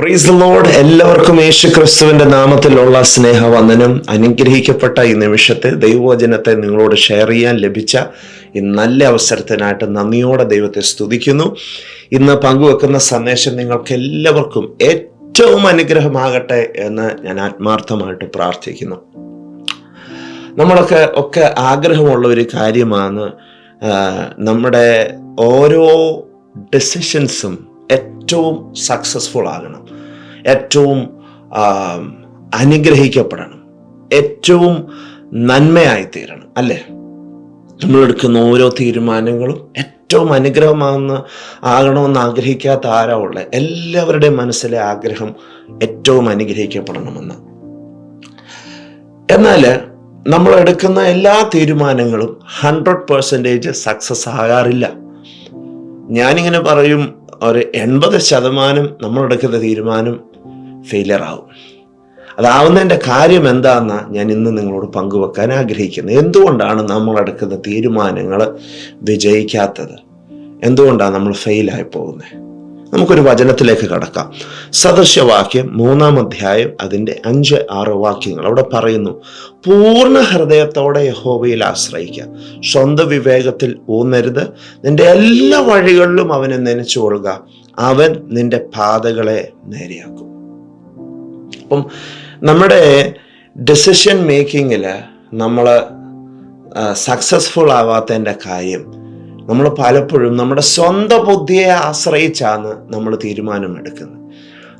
Price load എല്ലാവർക്കും യേശു ക്രിസ്തുവിന്റെ നാമത്തിലുള്ള സ്നേഹവന്ദനം. അനുഗ്രഹിക്കപ്പെട്ട ഈ നിമിഷത്തെ ദൈവവചനത്തെ നിങ്ങളോട് ഷെയർ ചെയ്യാൻ ലഭിച്ച ഈ നല്ല അവസരത്തിനായിട്ട് നന്ദിയോടെ ദൈവത്തെ സ്തുതിക്കുന്നു. ഇന്ന് പങ്കുവെക്കുന്ന സന്ദേശം നിങ്ങൾക്ക് എല്ലാവർക്കും ഏറ്റവും അനുഗ്രഹമാകട്ടെ എന്ന് ഞാൻ ആത്മാർത്ഥമായിട്ട് പ്രാർത്ഥിക്കുന്നു. നമ്മളൊക്കെ ഒക്കെ ആഗ്രഹമുള്ള ഒരു കാര്യമാണ് നമ്മുടെ ഓരോ ഡെസിഷൻസും ഏറ്റവും സക്സസ്ഫുൾ ആകണം. ഏറ്റവും അനുഗ്രഹിക്കപ്പെടണം. ഏറ്റവും നന്മയായി തീരണം അല്ലേ? നമ്മളെടുക്കുന്ന ഓരോ തീരുമാനങ്ങളും ഏറ്റവും അനുഗ്രഹമാകുന്ന ആകണമെന്ന് ആഗ്രഹിക്കാത്ത ആരാ എല്ലാവരുടെയും മനസ്സിലെ ആഗ്രഹം ഏറ്റവും അനുഗ്രഹിക്കപ്പെടണമെന്ന്. എന്നാൽ നമ്മൾ എടുക്കുന്ന എല്ലാ തീരുമാനങ്ങളും ഹൺഡ്രഡ് പെർസെന്റേജ് സക്സസ് ആകാറില്ല. ഞാനിങ്ങനെ പറയും ഒരു എൺപത് ശതമാനം നമ്മളെടുക്കുന്ന തീരുമാനം ഫെയിലിയർ ആവും. അതാവുന്നതിന്റെ കാര്യം എന്താണെന്ന് ഞാൻ ഇന്ന് നിങ്ങളോട് പങ്കുവെക്കാൻ ആഗ്രഹിക്കുന്നത്. എന്തുകൊണ്ടാണ് നമ്മൾ എടുക്കുന്ന തീരുമാനങ്ങൾ വിജയിക്കാത്തത്? എന്തുകൊണ്ടാണ് നമ്മൾ ഫെയിലായി പോകുന്നത് നമുക്കൊരു വചനത്തിലേക്ക് കടക്കാം. സദൃശവാക്യം മൂന്നാം അധ്യായം അതിന്റെ അഞ്ച് ആറ് വാക്യങ്ങൾ അവിടെ പറയുന്നു പൂർണ ഹൃദയത്തോടെ യഹോവയിൽ ആശ്രയിക്കുക സ്വന്തം വിവേകത്തിൽ ഊന്നരുത്. നിന്റെ എല്ലാ വഴികളിലും അവനെ നനച്ചു കൊള്ളുക അവൻ നിന്റെ പാതകളെ നേരെയാക്കും. അപ്പം നമ്മുടെ ഡെസിഷൻ മേക്കിങ്ങിൽ നമ്മൾ സക്സസ്ഫുൾ ആവാത്തതിന്റെ കാര്യം നമ്മൾ പലപ്പോഴും നമ്മുടെ സ്വന്തം ബുദ്ധിയെ ആശ്രയിച്ചാണ് നമ്മൾ തീരുമാനമെടുക്കുന്നത്.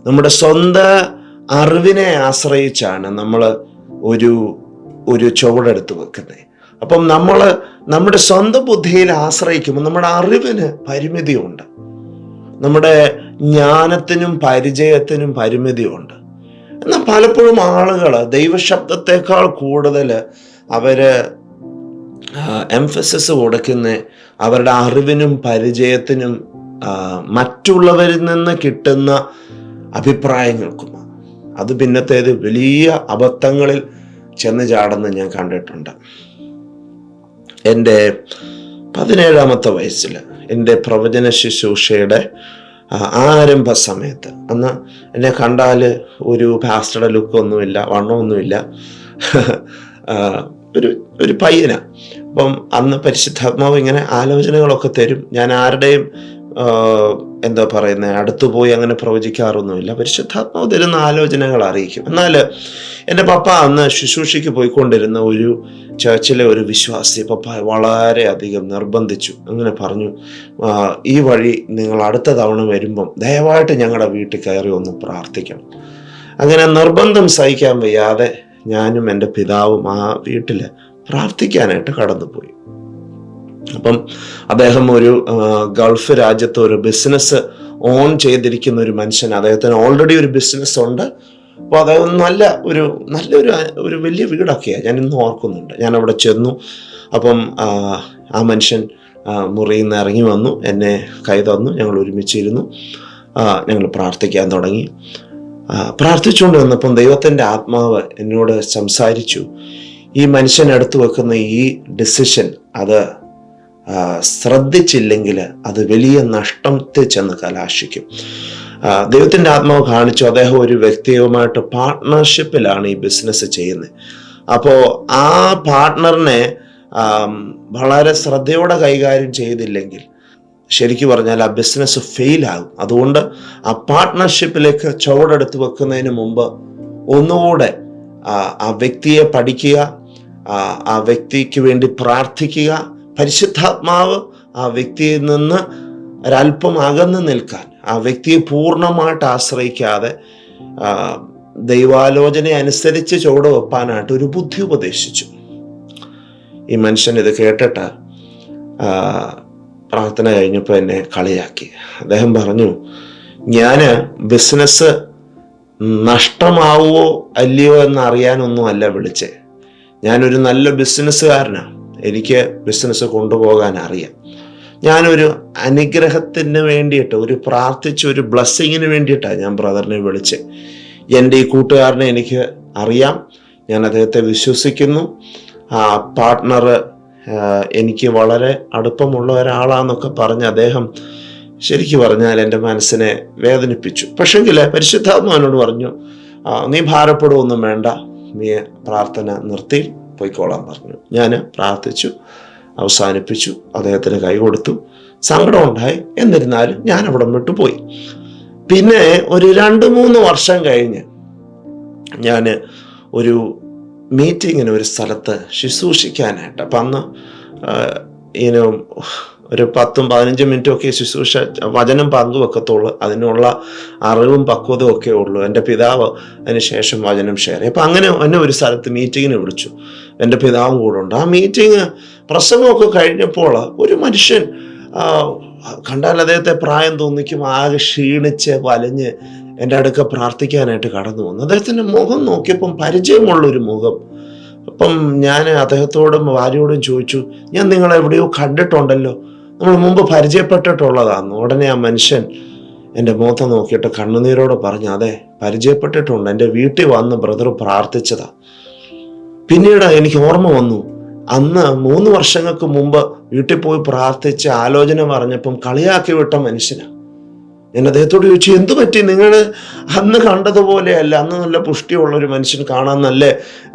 നമ്മുടെ സ്വന്തം അറിവിനെ ആശ്രയിച്ചാണ് നമ്മൾ ഒരു ഒരു ചുവടെടുത്ത് വെക്കുന്നത്. അപ്പം നമ്മൾ നമ്മുടെ സ്വന്തം ബുദ്ധിയിൽ ആശ്രയിക്കുമ്പോൾ നമ്മുടെ അറിവിന് പരിമിതിയുണ്ട്. നമ്മുടെ ജ്ഞാനത്തിനും പരിചയത്തിനും പരിമിതിയുണ്ട്. എന്നാൽ പലപ്പോഴും ആളുകൾ ദൈവശബ്ദത്തെക്കാൾ കൂടുതൽ അവർ എംഫസിസ് കൊടുക്കുന്ന അവരുടെ അറിവിനും പരിചയത്തിനും മറ്റുള്ളവരിൽ നിന്ന് കിട്ടുന്ന അഭിപ്രായങ്ങൾക്കും അത് പിന്നത്തേത് വലിയ അബദ്ധങ്ങളിൽ ചെന്ന് ചാടുന്ന ഞാൻ കണ്ടിട്ടുണ്ട്. എന്റെ പതിനേഴാമത്തെ വയസ്സിൽ എന്റെ പ്രവചന ശുശ്രൂഷയുടെ ആരംഭ സമയത്ത് അന്ന് എന്നെ കണ്ടാൽ ഒരു പാസ്റ്ററുടെ ലുക്കൊന്നുമില്ല വണ്ണമൊന്നുമില്ല. ഒരു ഒരു പയ്യന. അപ്പം അന്ന് പരിശുദ്ധാത്മാവ് ഇങ്ങനെ ആലോചനകളൊക്കെ തരും. ഞാൻ ആരുടെയും എന്താ പറയുന്നത് അടുത്തു പോയി അങ്ങനെ പ്രവചിക്കാറൊന്നുമില്ല. പരിശുദ്ധാത്മാവ് തരുന്ന ആലോചനകൾ അറിയിക്കും. എന്നാൽ എന്റെ പപ്പ അന്ന് ശുശ്രൂഷയ്ക്ക് പോയിക്കൊണ്ടിരുന്ന ഒരു ചർച്ചിലെ ഒരു വിശ്വാസി പപ്പ വളരെയധികം നിർബന്ധിച്ചു. അങ്ങനെ പറഞ്ഞു ഈ വഴി നിങ്ങൾ അടുത്ത തവണ വരുമ്പം ദയവായിട്ട് ഞങ്ങളുടെ വീട്ടിൽ കയറി ഒന്ന് പ്രാർത്ഥിക്കണം. അങ്ങനെ നിർബന്ധം സഹിക്കാൻ വയ്യാതെ ഞാനും എന്റെ പിതാവും ആ വീട്ടിൽ പ്രാർത്ഥിക്കാനായിട്ട് കടന്നുപോയി. അപ്പം അദ്ദേഹം ഒരു ഗൾഫ് രാജ്യത്ത് ഒരു ബിസിനസ് ഓൺ ചെയ്തിരിക്കുന്ന ഒരു മനുഷ്യൻ. അദ്ദേഹത്തിന് ഓൾറെഡി ഒരു ബിസിനസ് ഉണ്ട്. അപ്പോൾ അദ്ദേഹം നല്ല ഒരു നല്ലൊരു ഒരു വലിയ വീടൊക്കെയാണ് ഞാൻ ഇന്ന് ഓർക്കുന്നുണ്ട്. ഞാൻ അവിടെ ചെന്നു. അപ്പം ആ, മനുഷ്യൻ മുറിയിൽ നിന്ന് ഇറങ്ങി വന്നു. എന്നെ കൈ തന്നു. ഞങ്ങൾ ഒരുമിച്ചിരുന്നു. ഞങ്ങൾ പ്രാർത്ഥിക്കാൻ തുടങ്ങി. പ്രാർത്ഥിച്ചുകൊണ്ട് വന്നപ്പം ദൈവത്തിന്റെ ആത്മാവ് എന്നോട് സംസാരിച്ചു. ഈ മനുഷ്യൻ എടുത്തു വെക്കുന്ന ഈ ഡിസിഷൻ അത് ശ്രദ്ധിച്ചില്ലെങ്കിൽ അത് വലിയ നഷ്ടത്തെ ചെന്ന് കലാശിക്കും. ദൈവത്തിന്റെ ആത്മാവ് കാണിച്ചു. അദ്ദേഹം ഒരു വ്യക്തിയുമായിട്ട് പാർട്ട്ണർഷിപ്പിലാണ് ഈ ബിസിനസ് ചെയ്യുന്നത് അപ്പോൾ ആ പാർട്ട്ണറിനെ വളരെ ശ്രദ്ധയോടെ കൈകാര്യം ചെയ്തില്ലെങ്കിൽ ശരിക്കു പറഞ്ഞാൽ ആ ബിസിനസ് ഫെയിലാകും അതുകൊണ്ട് ആ പാർട്ട്ണർഷിപ്പിലേക്ക് ചുവടെടുത്ത് വെക്കുന്നതിന് മുമ്പ് ഒന്നുകൂടെ ആ, വ്യക്തിയെ പഠിക്കുക ആ വ്യക്തിക്ക് വേണ്ടി പ്രാർത്ഥിക്കുക പരിശുദ്ധാത്മാവ് ആ വ്യക്തിയിൽ നിന്ന് ഒരല്പം അകന്നു നിൽക്കാൻ ആ വ്യക്തിയെ പൂർണമായിട്ട് ആശ്രയിക്കാതെ ദൈവാലോചന അനുസരിച്ച് ചുവട് വെപ്പാനായിട്ട് ഒരു ബുദ്ധി ഉപദേശിച്ചു. ഈ മനുഷ്യൻ ഇത് കേട്ടിട്ട് പ്രാർത്ഥന കഴിഞ്ഞപ്പോൾ എന്നെ കളിയാക്കി. അദ്ദേഹം പറഞ്ഞു ഞാൻ ബിസിനസ് നഷ്ടമാവുമോ അല്ലയോ എന്ന് അറിയാനൊന്നും അല്ല വിളിച്ചേ. ഞാനൊരു നല്ല ബിസിനസ്സുകാരനാണ് എനിക്ക് ബിസിനസ് കൊണ്ടുപോകാൻ അറിയാം ഞാനൊരു അനുഗ്രഹത്തിന് വേണ്ടിയിട്ട് ഒരു പ്രാർത്ഥിച്ച ഒരു ബ്ലസ്സിങ്ങിന് വേണ്ടിയിട്ടാണ് ഞാൻ ബ്രദറിനെ വിളിച്ച്. എന്റെ ഈ കൂട്ടുകാരനെ എനിക്ക് അറിയാം. ഞാൻ അദ്ദേഹത്തെ വിശ്വസിക്കുന്നു. ആ പാർട്ട്ണർ എനിക്ക് വളരെ അടുപ്പമുള്ള ഒരാളാന്നൊക്കെ പറഞ്ഞ് അദ്ദേഹം ശരിക്കു പറഞ്ഞാൽ എന്റെ മനസ്സിനെ വേദനിപ്പിച്ചു. പക്ഷെങ്കിൽ പരിശുദ്ധാത്മാവിനോട് പറഞ്ഞു നീ ഭാരപ്പെടുകയൊന്നും വേണ്ട. നീ പ്രാർത്ഥന നിർത്തി. പോയിക്കോളാൻ പറഞ്ഞു. ഞാൻ പ്രാർത്ഥിച്ചു അവസാനിപ്പിച്ചു അദ്ദേഹത്തിന് കൈ കൊടുത്തു. സങ്കടം ഉണ്ടായി. എന്നിരുന്നാലും ഞാൻ അവിടെ വിട്ടു പോയി. പിന്നെ ഒരു രണ്ട് മൂന്ന് വർഷം കഴിഞ്ഞ് ഞാൻ ഒരു മീറ്റിങ്ങിന് ഒരു സ്ഥലത്ത് ശുശ്രൂഷിക്കാനായിട്ട് അപ്പം അന്ന് ഇനോ ഒരു പത്തും പതിനഞ്ചും മിനിറ്റും ഒക്കെ ശുശ്രൂഷ വചനം പങ്കുവെക്കത്തുള്ളൂ. അതിനുള്ള അറിവും പക്വതയും ഒക്കെ ഉള്ളൂ. എന്റെ പിതാവ് അതിന് ശേഷം വചനം ഷെയർ ചെയ്യും. അപ്പം അങ്ങനെ എന്നെ ഒരു സ്ഥലത്ത് മീറ്റിങ്ങിന് വിളിച്ചു. എന്റെ പിതാവും കൂടെ ഉണ്ട്. ആ മീറ്റിംഗ് പ്രസംഗമൊക്കെ കഴിഞ്ഞപ്പോൾ ഒരു മനുഷ്യൻ കണ്ടാൽ അദ്ദേഹത്തെ പ്രായം തോന്നിക്കും ആകെ ക്ഷീണിച്ച് വലഞ്ഞ് എന്റെ അടുക്ക പ്രാർത്ഥിക്കാനായിട്ട് കടന്നു വന്നു. അദ്ദേഹത്തിന്റെ മുഖം നോക്കിയപ്പം പരിചയമുള്ളൊരു മുഖം. അപ്പം ഞാൻ അദ്ദേഹത്തോടും ഭാര്യയോടും ചോദിച്ചു ഞാൻ നിങ്ങളെവിടെയോ കണ്ടിട്ടുണ്ടല്ലോ. നമ്മൾ മുമ്പ് പരിചയപ്പെട്ടിട്ടുള്ളതാണ് ഉടനെ ആ മനുഷ്യൻ എന്റെ മുഖത്ത് നോക്കിയിട്ട് കണ്ണുനീരോട് പറഞ്ഞു അതെ പരിചയപ്പെട്ടിട്ടുണ്ട്. എന്റെ വീട്ടിൽ വന്ന് ബ്രദർ പ്രാർത്ഥിച്ചതാ. പിന്നീട് എനിക്ക് ഓർമ്മ വന്നു അന്ന് മൂന്ന് വർഷങ്ങൾക്ക് മുമ്പ് വീട്ടിൽ പോയി പ്രാർത്ഥിച്ച് ആലോചന പറഞ്ഞപ്പം കളിയാക്കി വിട്ട മനുഷ്യനാണ് ഞാൻ അദ്ദേഹത്തോട് ചോദിച്ചു എന്തു പറ്റി? നിങ്ങൾ അന്ന് കണ്ടതുപോലെ അല്ല അന്ന് നല്ല പുഷ്ടിയുള്ളൊരു മനുഷ്യൻ കാണാൻ നല്ല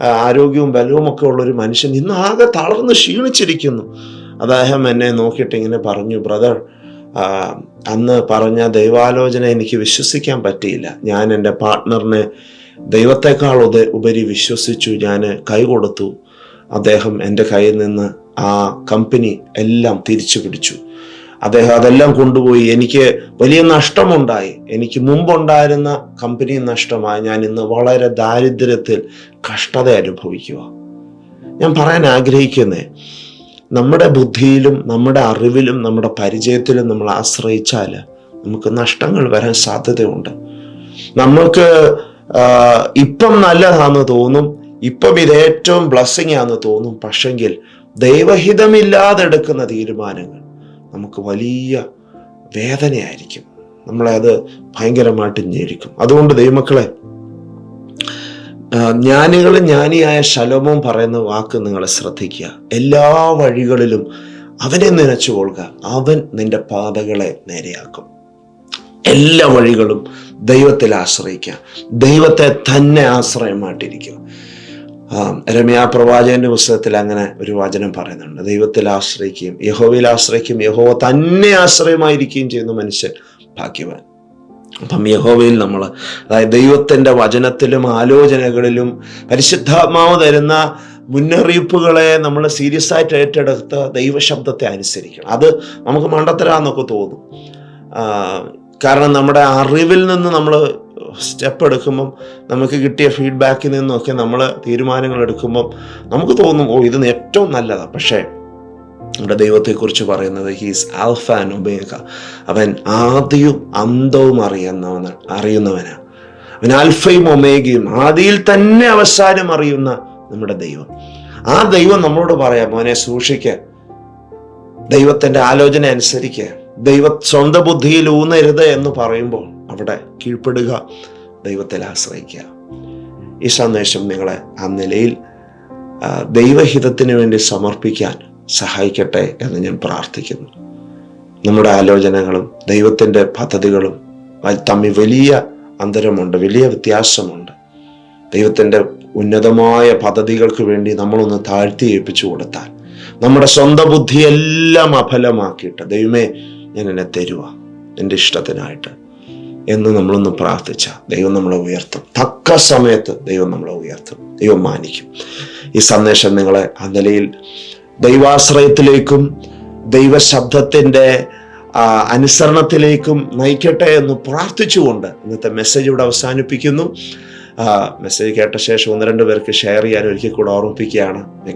ആരോഗ്യവും ബലവും ഒക്കെ ഉള്ളൊരു മനുഷ്യൻ ഇന്ന് ആകെ തളർന്ന് ക്ഷീണിച്ചിരിക്കുന്നു. അദ്ദേഹം എന്നെ നോക്കിയിട്ട് ഇങ്ങനെ പറഞ്ഞു ബ്രദർ അന്ന് പറഞ്ഞ ദൈവാലോചന എനിക്ക് വിശ്വസിക്കാൻ പറ്റിയില്ല. ഞാൻ എന്റെ പാർട്ട്ണറിനെ ദൈവത്തെക്കാൾ ഉദ ഉപരി വിശ്വസിച്ചു ഞാൻ കൈ കൊടുത്തു. അദ്ദേഹം എന്റെ കയ്യിൽ നിന്ന് ആ കമ്പനി എല്ലാം തിരിച്ചു പിടിച്ചു. അദ്ദേഹം അതെല്ലാം കൊണ്ടുപോയി. എനിക്ക് വലിയ നഷ്ടമുണ്ടായി. എനിക്ക് മുമ്പുണ്ടായിരുന്ന കമ്പനി നഷ്ടമായി. ഞാൻ ഇന്ന് വളരെ ദാരിദ്ര്യത്തിൽ കഷ്ടത അനുഭവിക്കുക. ഞാൻ പറയാൻ ആഗ്രഹിക്കുന്നേ നമ്മുടെ ബുദ്ധിയിലും നമ്മുടെ അറിവിലും നമ്മുടെ പരിചയത്തിലും നമ്മൾ ആശ്രയിച്ചാൽ നമുക്ക് നഷ്ടങ്ങൾ വരാൻ സാധ്യതയുണ്ട്. നമുക്ക് ഇപ്പം നല്ലതാന്ന് തോന്നും ഇപ്പം ഇത് ഏറ്റവും ബ്ലസ്സിങ് ആണെന്ന് തോന്നും. പക്ഷെങ്കിൽ ദൈവഹിതമില്ലാതെ എടുക്കുന്ന തീരുമാനങ്ങൾ നമുക്ക് വലിയ വേദനയായിരിക്കും. നമ്മളെ അത് ഭയങ്കരമായിട്ട് ഞെരിക്കും. അതുകൊണ്ട് ദൈവമക്കളെ ജ്ഞാനികളും ജ്ഞാനിയായ ശലോമോൻ പറയുന്ന വാക്ക് നിങ്ങൾ ശ്രദ്ധിക്കുക. എല്ലാ വഴികളിലും അവനെ നനച്ചു കൊള്ളുക. അവൻ നിന്റെ പാതകളെ നേരെയാക്കും. എല്ലാ വഴികളും ദൈവത്തിൽ ആശ്രയിക്കുക. ദൈവത്തെ തന്നെ ആശ്രയമായിട്ടിരിക്കുക. രമ്യ പ്രവാചകന്റെ പുസ്തകത്തിൽ അങ്ങനെ ഒരു വചനം പറയുന്നുണ്ട്. ദൈവത്തിൽ ആശ്രയിക്കുകയും യഹോവയിൽ ആശ്രയിക്കുകയും യഹോവ തന്നെ ആശ്രയമായിരിക്കുകയും ചെയ്യുന്ന മനുഷ്യൻ ഭാഗ്യവാൻ. അപ്പം യഹോവയിൽ നമ്മൾ അതായത് ദൈവത്തിന്റെ വചനത്തിലും ആലോചനകളിലും പരിശുദ്ധാത്മാവ് തരുന്ന മുന്നറിയിപ്പുകളെ നമ്മൾ സീരിയസ് ആയിട്ട് ഏറ്റെടുത്ത് ദൈവശബ്ദത്തെ അനുസരിക്കണം. അത് നമുക്ക് മണ്ടത്തരാന്നൊക്കെ തോന്നും. കാരണം നമ്മുടെ അറിവിൽ നിന്ന് നമ്മൾ സ്റ്റെപ്പ് എടുക്കുമ്പം നമുക്ക് കിട്ടിയ ഫീഡ്ബാക്കിൽ നിന്നൊക്കെ നമ്മൾ തീരുമാനങ്ങൾ എടുക്കുമ്പം നമുക്ക് തോന്നും ഓ ഇത് ഏറ്റവും നല്ലതാണ് പക്ഷേ നമ്മുടെ ദൈവത്തെക്കുറിച്ച് പറയുന്നത് ഹീസ് ആൽഫ ആൻഡ് ഒബേഗ അവൻ ആദ്യവും അന്തവും അറിയുന്നവന അറിയുന്നവനാണ് അവൻ ആൽഫയും ഒമേഗയും ആദിയിൽ തന്നെ അവസാനം അറിയുന്ന നമ്മുടെ ദൈവം. ആ ദൈവം നമ്മളോട് പറയാം മോനെ സൂക്ഷിക്ക. ദൈവത്തിന്റെ ആലോചന അനുസരിക്കുക ദൈവ സ്വന്തം ബുദ്ധിയിൽ ഊന്നരുത് എന്ന് പറയുമ്പോൾ അവിടെ കീഴ്പ്പെടുക ദൈവത്തിൽ ആശ്രയിക്കുക. ഈ സന്ദേശം നിങ്ങളെ ആ നിലയിൽ ദൈവഹിതത്തിന് വേണ്ടി സമർപ്പിക്കാൻ സഹായിക്കട്ടെ എന്ന് ഞാൻ പ്രാർത്ഥിക്കുന്നു. നമ്മുടെ ആലോചനകളും ദൈവത്തിന്റെ പദ്ധതികളും തമ്മിൽ വലിയ അന്തരമുണ്ട് വലിയ വ്യത്യാസമുണ്ട്. ദൈവത്തിന്റെ ഉന്നതമായ പദ്ധതികൾക്ക് വേണ്ടി നമ്മളൊന്ന് താഴ്ത്തി ഏൽപ്പിച്ചു കൊടുത്താൽ നമ്മുടെ സ്വന്തം ബുദ്ധിയെല്ലാം അഫലമാക്കിയിട്ട് ദൈവമേ ഞാൻ എന്നെ തരുക എന്റെ ഇഷ്ടത്തിനായിട്ട് എന്ന് നമ്മളൊന്ന് പ്രാർത്ഥിച്ച ദൈവം നമ്മളെ ഉയർത്തും. തക്ക സമയത്ത് ദൈവം നമ്മളെ ഉയർത്തും. ദൈവം മാനിക്കും. ഈ സന്ദേശം നിങ്ങളെ ആ നിലയിൽ ദൈവാശ്രയത്തിലേക്കും ദൈവശബ്ദത്തിന്റെ അനുസരണത്തിലേക്കും നയിക്കട്ടെ എന്ന് പ്രാർത്ഥിച്ചുകൊണ്ട് ഇന്നത്തെ മെസ്സേജ് ഇവിടെ അവസാനിപ്പിക്കുന്നു. മെസ്സേജ് കേട്ട ശേഷം ഒന്ന് രണ്ട് പേർക്ക് ഷെയർ ചെയ്യാൻ ഒരിക്കൽ കൂടെ ഓർമ്മിപ്പിക്കുകയാണ്. മൈ